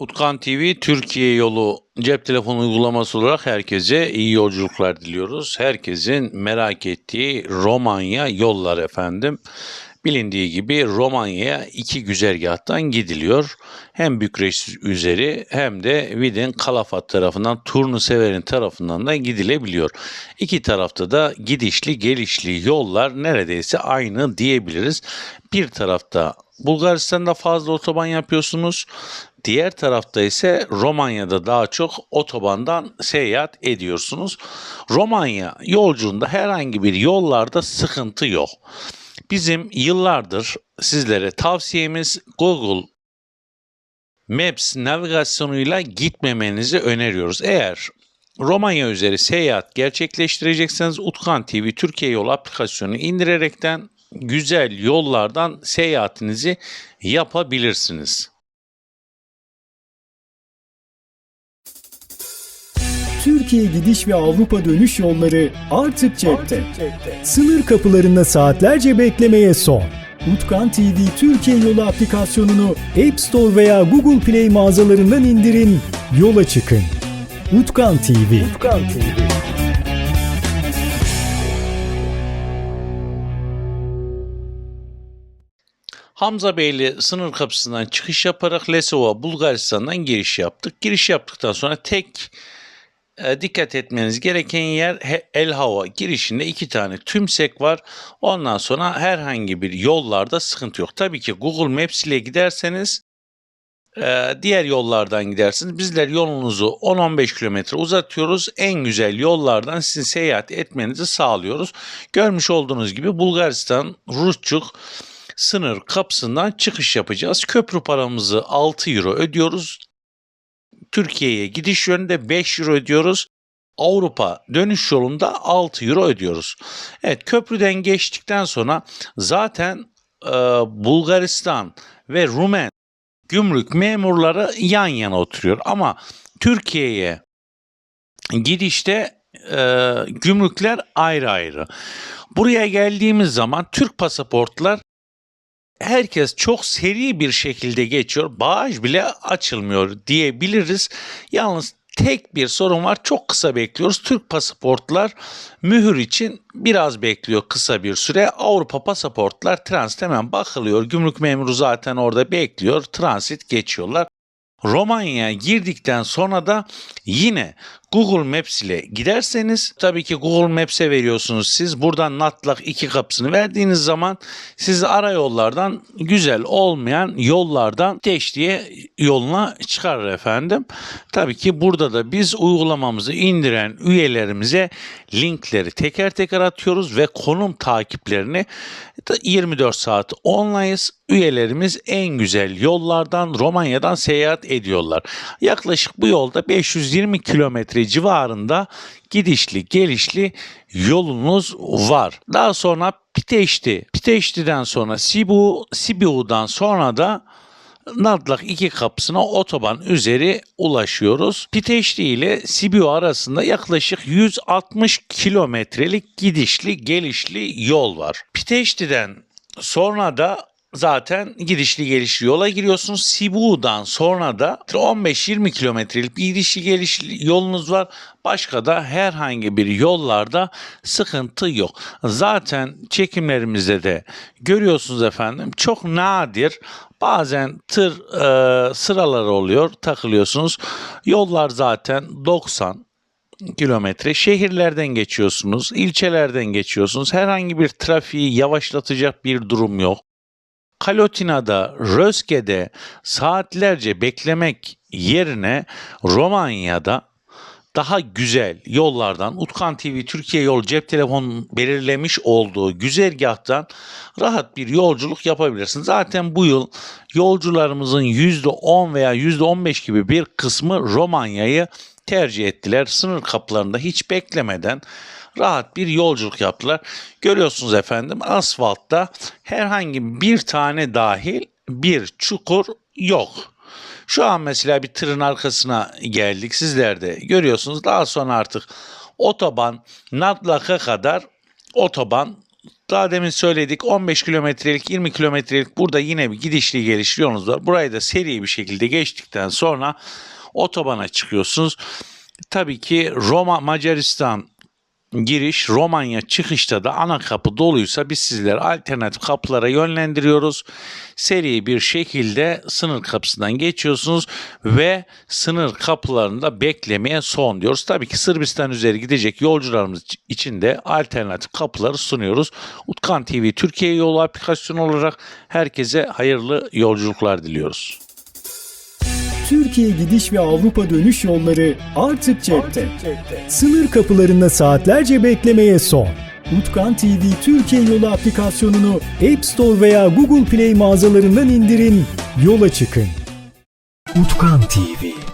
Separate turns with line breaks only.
Utkan TV Türkiye yolu cep telefonu uygulaması olarak herkese iyi yolculuklar diliyoruz. Herkesin merak ettiği Romanya yollar efendim. Bilindiği gibi Romanya'ya iki güzergahtan gidiliyor. Hem Bükreş üzeri hem de Vidin Kalafat tarafından Turnusever'in tarafından da gidilebiliyor. İki tarafta da gidişli gelişli yollar neredeyse aynı diyebiliriz. Bir tarafta Bulgaristan'da fazla otoban yapıyorsunuz. Diğer tarafta ise Romanya'da daha çok otobandan seyahat ediyorsunuz. Romanya yolculuğunda herhangi bir yollarda sıkıntı yok. Bizim yıllardır sizlere tavsiyemiz Google Maps navigasyonuyla gitmemenizi öneriyoruz. Eğer Romanya üzeri seyahat gerçekleştirecekseniz Utkan TV Türkiye Yol aplikasyonunu indirerekten güzel yollardan seyahatinizi yapabilirsiniz.
Türkiye gidiş ve Avrupa dönüş yolları artık cepte. Sınır kapılarında saatlerce beklemeye son. Utkan TV Türkiye yolu aplikasyonunu App Store veya Google Play mağazalarından indirin, yola çıkın. Utkan TV. Utkan TV.
Hamza Beyli sınır kapısından çıkış yaparak Lesova, Bulgaristan'dan giriş yaptık. Giriş yaptıktan sonra tek dikkat etmeniz gereken yer El Hava girişinde iki tane tümsek var. Ondan sonra herhangi bir yollarda sıkıntı yok. Tabii ki Google Maps ile giderseniz e, diğer yollardan gidersiniz. Bizler yolunuzu 10-15 kilometre uzatıyoruz. En güzel yollardan sizin seyahat etmenizi sağlıyoruz. Görmüş olduğunuz gibi Bulgaristan, Rusçuk sınır kapısından çıkış yapacağız. Köprü paramızı 6 euro ödüyoruz. Türkiye'ye gidiş yönünde 5 euro ödüyoruz. Avrupa dönüş yolunda 6 euro ödüyoruz. Evet köprüden geçtikten sonra zaten e, Bulgaristan ve Rumen gümrük memurları yan yana oturuyor. Ama Türkiye'ye gidişte e, gümrükler ayrı ayrı. Buraya geldiğimiz zaman Türk pasaportlar herkes çok seri bir şekilde geçiyor. Bağış bile açılmıyor diyebiliriz. Yalnız tek bir sorun var. Çok kısa bekliyoruz. Türk pasaportlar mühür için biraz bekliyor kısa bir süre. Avrupa pasaportlar transit hemen bakılıyor. Gümrük memuru zaten orada bekliyor. Transit geçiyorlar. Romanya'ya girdikten sonra da yine Google Maps ile giderseniz tabii ki Google Maps'e veriyorsunuz siz. Buradan Natlak iki kapısını verdiğiniz zaman sizi ara yollardan güzel olmayan yollardan Teştiye yoluna çıkarır efendim. Tabii ki burada da biz uygulamamızı indiren üyelerimize linkleri teker teker atıyoruz ve konum takiplerini 24 saat online'ız. Üyelerimiz en güzel yollardan Romanya'dan seyahat ediyorlar. Yaklaşık bu yolda 520 kilometre civarında gidişli gelişli yolunuz var. Daha sonra Piteşti. Piteşti'den sonra Sibu, Sibiu'dan sonra da Nadlak iki kapısına otoban üzeri ulaşıyoruz. Piteşti ile Sibiu arasında yaklaşık 160 kilometrelik gidişli gelişli yol var. Piteşti'den sonra da zaten gidişli gelişli yola giriyorsunuz. Sibu'dan sonra da 15-20 kilometrelik bir gidişli gelişli yolunuz var. Başka da herhangi bir yollarda sıkıntı yok. Zaten çekimlerimizde de görüyorsunuz efendim çok nadir bazen tır e, sıraları oluyor takılıyorsunuz. Yollar zaten 90 kilometre şehirlerden geçiyorsunuz, ilçelerden geçiyorsunuz. Herhangi bir trafiği yavaşlatacak bir durum yok. Kalotina'da, Röske'de saatlerce beklemek yerine Romanya'da daha güzel yollardan Utkan TV Türkiye Yol cep telefonu belirlemiş olduğu güzergahtan rahat bir yolculuk yapabilirsin. Zaten bu yıl yolcularımızın %10 veya %15 gibi bir kısmı Romanya'yı tercih ettiler. Sınır kapılarında hiç beklemeden rahat bir yolculuk yaptılar. Görüyorsunuz efendim asfaltta herhangi bir tane dahil bir çukur yok. Şu an mesela bir tırın arkasına geldik sizler de görüyorsunuz. Daha sonra artık otoban Nadlak'a kadar otoban daha demin söyledik 15 kilometrelik 20 kilometrelik burada yine bir gidişli gelişli yolunuz var. Burayı da seri bir şekilde geçtikten sonra otobana çıkıyorsunuz. Tabii ki Roma Macaristan giriş Romanya çıkışta da ana kapı doluysa biz sizleri alternatif kapılara yönlendiriyoruz. Seri bir şekilde sınır kapısından geçiyorsunuz ve sınır kapılarında beklemeye son diyoruz. Tabii ki Sırbistan üzeri gidecek yolcularımız için de alternatif kapıları sunuyoruz. Utkan TV Türkiye yolu aplikasyonu olarak herkese hayırlı yolculuklar diliyoruz.
Türkiye gidiş ve Avrupa dönüş yolları artık cepte. Sınır kapılarında saatlerce beklemeye son. Utkan TV Türkiye yolu aplikasyonunu App Store veya Google Play mağazalarından indirin, yola çıkın. Utkan TV